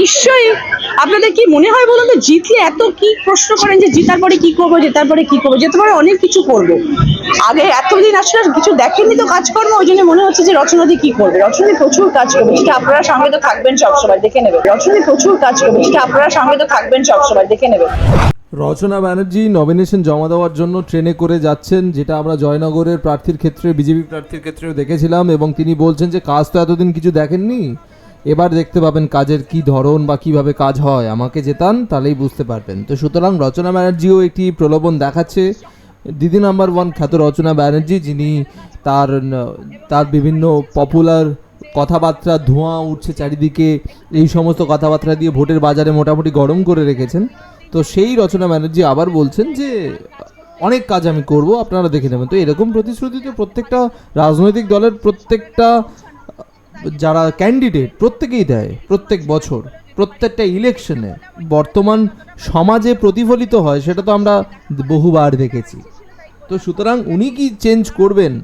নিশ্চয়ই। আপনাদের কি মনে হয় বলুন তো, জিতলে এত কি প্রশ্ন করেন যে জিতার পরে কি করব, জেতার পরে কি করব? জেতার পরে অনেক কিছু করব। আগে এতদিন আসলে কিছু দেখেননি তো কাজকর্ম, ওই জন্য মনে হচ্ছে যে রচনাদি কি করবে? রচনাদি প্রচুর কাজ করবে। যেটা আপনারা সঙ্গে তো থাকবেন সবসময়, দেখে নেবে। রচনাদি প্রচুর কাজ করবে। যেটা আপনারা সঙ্গে তো থাকবেন সবসময়, দেখে নেবে। রচনা ব্যানার্জি নমিনেশন জমা দেওয়ার জন্য ট্রেনে করে যাচ্ছেন, যেটা আমরা জয়নগরের প্রার্থীর ক্ষেত্রে, বিজেপি প্রার্থীর ক্ষেত্রেও দেখেছিলাম, এবং তিনি বলছেন যে কাজ তো এতদিন কিছু দেখেননি। এবার দেখতে পাবেন কাজের কি ধরন বা কীভাবে কাজ হয়। আমাকে জেতান তাহলেই বুঝতে পারবেন তো সুতরাং রচনা ব্যানার্জিও একটি প্রলোভন দেখাচ্ছে। দিদি নাম্বার ওয়ান খ্যাত রচনা ব্যানার্জি, যিনি তার তার বিভিন্ন পপুলার কথাবার্তা, ধোঁয়া উঠছে চারিদিকে, এই সমস্ত কথাবার্তা দিয়ে ভোটের বাজারে মোটামুটি গরম করে রেখেছেন। তো সেই রচনা ব্যানার্জি আবার বলছেন যে, অনেক কাজ আমি করব, আপনারা দেখে নেবেন। তো এরকম প্রতিশ্রুতি তো প্রত্যেকটা রাজনৈতিক দলের প্রত্যেকটা যারা ক্যান্ডিডেট প্রত্যেকেই দেয়, প্রত্যেক বছর, প্রত্যেকটা ইলেকশনে বর্তমান সমাজে প্রতিফলিত হয়, সেটা তো আমরা বহুবার দেখেছি। তো সুতরাং উনি কি চেঞ্জ করবেন?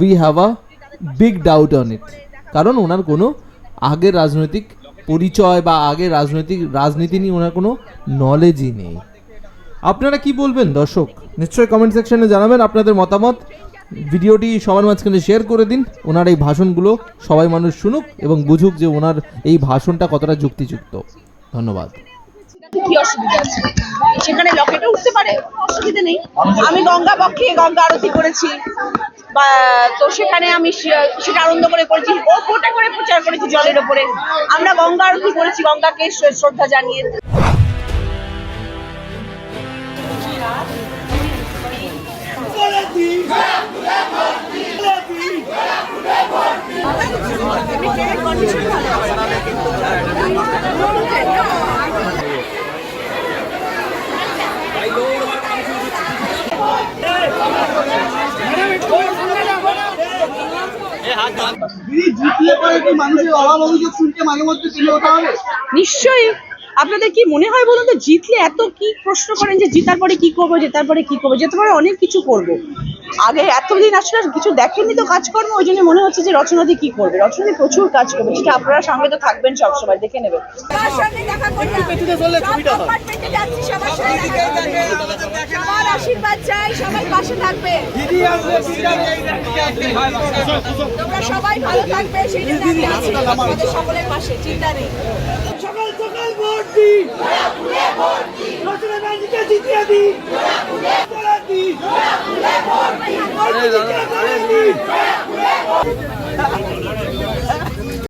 We have a big doubt on it কারণ ওনার কোনো আগের রাজনৈতিক পরিচয় বা আগের রাজনৈতিক রাজনীতি নিয়ে ওনার কোনো নলেজই নেই। আপনারা কি বলবেন দর্শক? নিশ্চয়ই কমেন্ট সেকশনে জানাবেন আপনাদের মতামত। ভিডিওটি সবার মাঝখানে শেয়ার করে দিন। ওনার এই ভাষণগুলো সবাই মানুষ শুনুক এবং বুঝুক যে ওনার এই ভাষণটা কতটা যুক্তিযুক্ত। ধন্যবাদ। কি অসুবিধা আছে? সেখানে লকেটে উঠতে পারে? অসুবিধা নেই। আমি গঙ্গা পক্ষে গঙ্গা আরতি করেছি। বা, তো সেখানে আমি সেটা আনন্দ করে করেছি। ও ফোটা করে প্রচার করেছি জলের ওপরে। আমরা গঙ্গা আরতি করেছি, গঙ্গাকে শ্র- শ্রদ্ধা জানিয়ে। নিশ্চয়ই। আপনাদের কি মনে হয় বলুন তো, জিতলে এত কি প্রশ্ন করেন যে জিতার পরে কি করব, জেতার পরে কি করব? যেতে পারে অনেক কিছু করব। আগে এতদিন আসলে কিছু দেখেননি তো কাজকর্ম ওই জন্য মনে হচ্ছে যে রচনাদি কি করবে রচনাদি প্রচুর কাজ করবে যেটা আপনারা সঙ্গে তো থাকবেন সবসময় দেখে নেবেন আশীর্বাদ চাই সবাই পাশে থাকবে তোমরা সবাই ভালো থাকবে সেই জন্য আমি আছি তোমাদের সকলের পাশে চিন্তা নেই সকাল সকাল ভোট দি রচনা ব্যানার্জিকে জিতিয়ে দি করে দি ভোট দি